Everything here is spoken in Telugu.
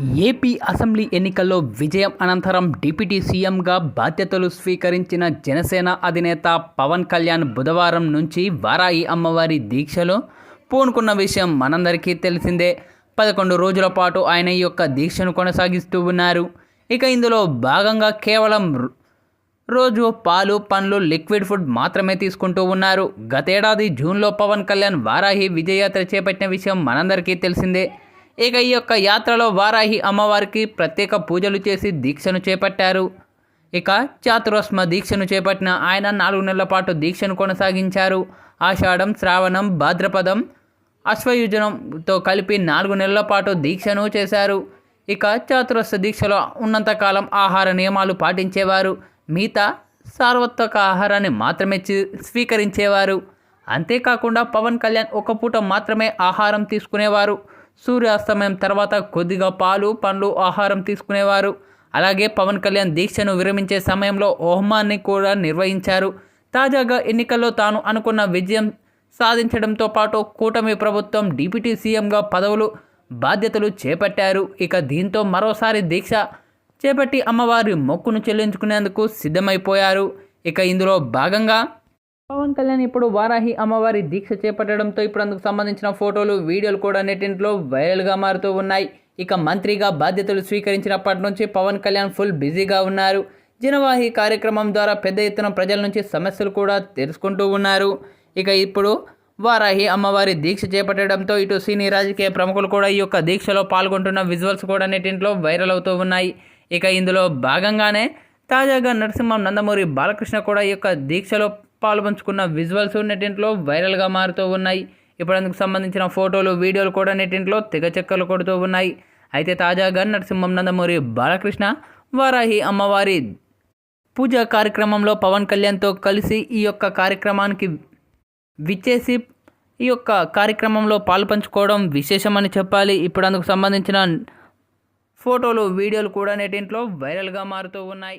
ఏపీ అసెంబ్లీ ఎన్నికల్లో విజయం అనంతరం డిప్యూటీ సీఎంగా బాధ్యతలు స్వీకరించిన జనసేన అధినేత పవన్ కళ్యాణ్ బుధవారం నుంచి వారాయి అమ్మవారి దీక్షలో పూనుకున్న విషయం మనందరికీ తెలిసిందే. పదకొండు రోజుల పాటు ఆయన ఈ యొక్క దీక్షను కొనసాగిస్తూ ఉన్నారు. ఇక ఇందులో భాగంగా కేవలం రోజు పాలు పండ్లు లిక్విడ్ ఫుడ్ మాత్రమే తీసుకుంటూ ఉన్నారు. గతేడాది జూన్లో పవన్ కళ్యాణ్ వారాహి విజయయాత్ర చేపట్టిన విషయం మనందరికీ తెలిసిందే. ఇక ఈ యొక్క యాత్రలో వారాహి అమ్మవారికి ప్రత్యేక పూజలు చేసి దీక్షను చేపట్టారు. ఇక చాతురస్మ దీక్షను చేపట్టిన ఆయన నాలుగు నెలల పాటు దీక్షను కొనసాగించారు. ఆషాఢం శ్రావణం భాద్రపదం అశ్వయుజనంతో కలిపి నాలుగు నెలల పాటు దీక్షను చేశారు. ఇక చాతురస్వ దీక్షలో ఉన్నంతకాలం ఆహార నియమాలు పాటించేవారు. మిగతా సార్వత్రక ఆహారాన్ని మాత్రమే స్వీకరించేవారు. అంతేకాకుండా పవన్ కళ్యాణ్ ఒక పూట మాత్రమే ఆహారం తీసుకునేవారు. సూర్యాస్తమయం తర్వాత కొద్దిగా పాలు పండ్లు ఆహారం తీసుకునేవారు. అలాగే పవన్ కళ్యాణ్ దీక్షను విరమించే సమయంలో హోమాన్ని కూడా నిర్వహించారు. తాజాగా ఎన్నికల్లో తాను అనుకున్న విజయం సాధించడంతో పాటు కూటమి ప్రభుత్వం డిప్యూటీ సీఎంగా పదవులు బాధ్యతలు చేపట్టారు. ఇక దీంతో మరోసారి దీక్ష చేపట్టి అమ్మవారి మొక్కును చెల్లించుకునేందుకు సిద్ధమైపోయారు. ఇక ఇందులో భాగంగా పవన్ కళ్యాణ్ ఇప్పుడు వారాహి అమ్మవారి దీక్ష చేపట్టడంతో ఇప్పుడు అందుకు సంబంధించిన ఫోటోలు వీడియోలు కూడా నెట్టింట్లో వైరల్గా మారుతూ ఉన్నాయి. ఇక మంత్రిగా బాధ్యతలు స్వీకరించినప్పటి నుంచి పవన్ కళ్యాణ్ ఫుల్ బిజీగా ఉన్నారు. జనవాహి కార్యక్రమం ద్వారా పెద్ద ఎత్తున ప్రజల నుంచి సమస్యలు కూడా తెలుసుకుంటూ ఉన్నారు. ఇక ఇప్పుడు వారాహి అమ్మవారి దీక్ష చేపట్టడంతో ఇటు సినీ రాజకీయ ప్రముఖులు కూడా ఈ యొక్క దీక్షలో పాల్గొంటున్న విజువల్స్ కూడా నెట్టింట్లో వైరల్ అవుతూ ఉన్నాయి. ఇక ఇందులో భాగంగానే తాజాగా నరసింహం నందమూరి బాలకృష్ణ కూడా ఈ యొక్క దీక్షలో పాల్పంచుకున్న విజువల్స్ నెట్టింట్లో వైరల్గా మారుతూ ఉన్నాయి. ఇప్పుడు అందుకు సంబంధించిన ఫోటోలు వీడియోలు కూడా నెట్టింట్లో తెగ చెక్కలు కొడుతూ ఉన్నాయి. అయితే తాజాగా నరసింహం నందమూరి బాలకృష్ణ వారాహి అమ్మవారి పూజా కార్యక్రమంలో పవన్ కళ్యాణ్తో కలిసి ఈ యొక్క కార్యక్రమానికి విచ్చేసి ఈ యొక్క కార్యక్రమంలో పాల్పంచుకోవడం విశేషమని చెప్పాలి. ఇప్పుడు అందుకు సంబంధించిన ఫోటోలు వీడియోలు కూడా నెటింట్లో వైరల్గా మారుతూ ఉన్నాయి.